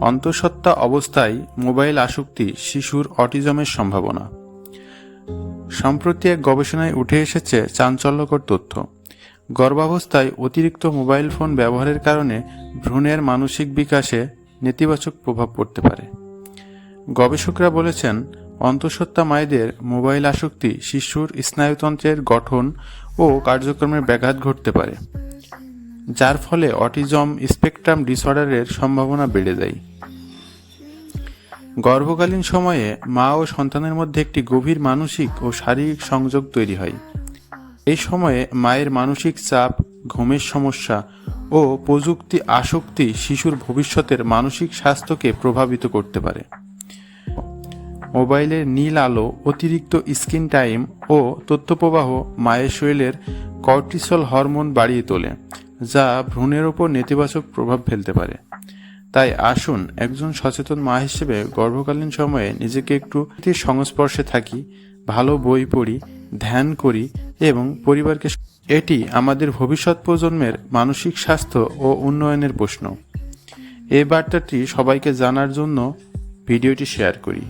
অন্তঃসত্ত্বা অবস্থায় মোবাইল আসক্তি শিশুর অটিজমের সম্ভাবনা। সম্প্রতি এক গবেষণায় উঠে এসেছে চাঞ্চল্যকর তথ্য। গর্ভাবস্থায় অতিরিক্ত মোবাইল ফোন ব্যবহারের কারণে ভ্রূণের মানসিক বিকাশে নেতিবাচক প্রভাব পড়তে পারে। গবেষকরা বলেছেন, অন্তঃসত্ত্বা মায়েদের মোবাইল আসক্তি শিশুর স্নায়ুতন্ত্রের গঠন ও কার্যক্রমের ব্যাঘাত ঘটতে পারে। যার ফলে অটিজম স্পেকট্রাম ডিসঅর্ডারের সম্ভাবনা বেড়ে যায়। গর্ভকালীন সময়ে মা ও সন্তানের মধ্যে একটি গভীর মানসিক ও শারীরিক সংযোগ তৈরি হয়। এই সময়ে মায়ের মানসিক চাপ, ঘুমের সমস্যা ও প্রযুক্তি আসক্তি শিশুর ভবিষ্যতের মানসিক স্বাস্থ্যকে প্রভাবিত করতে পারে। মোবাইলের নীল আলো, অতিরিক্ত স্ক্রিন টাইম ও তথ্যপ্রবাহ মায়ের শরীরের কর্টিসল হরমোন বাড়িয়ে তোলে। যা ভ্রূণের ওপর নেতিবাচক প্রভাব ফেলতে পারে। তাই আসুন একজন সচেতন মা হিসেবে গর্ভকালীন সময়ে নিজেকে একটু সংস্পর্শে থাকি, ভালো বই পড়ি, ধ্যান করি এবং পরিবারকে এটি আমাদের ভবিষ্যৎ প্রজন্মের মানসিক স্বাস্থ্য ও উন্নয়নের প্রশ্ন। এই বার্তাটি সবাইকে জানার জন্য ভিডিওটি শেয়ার করি।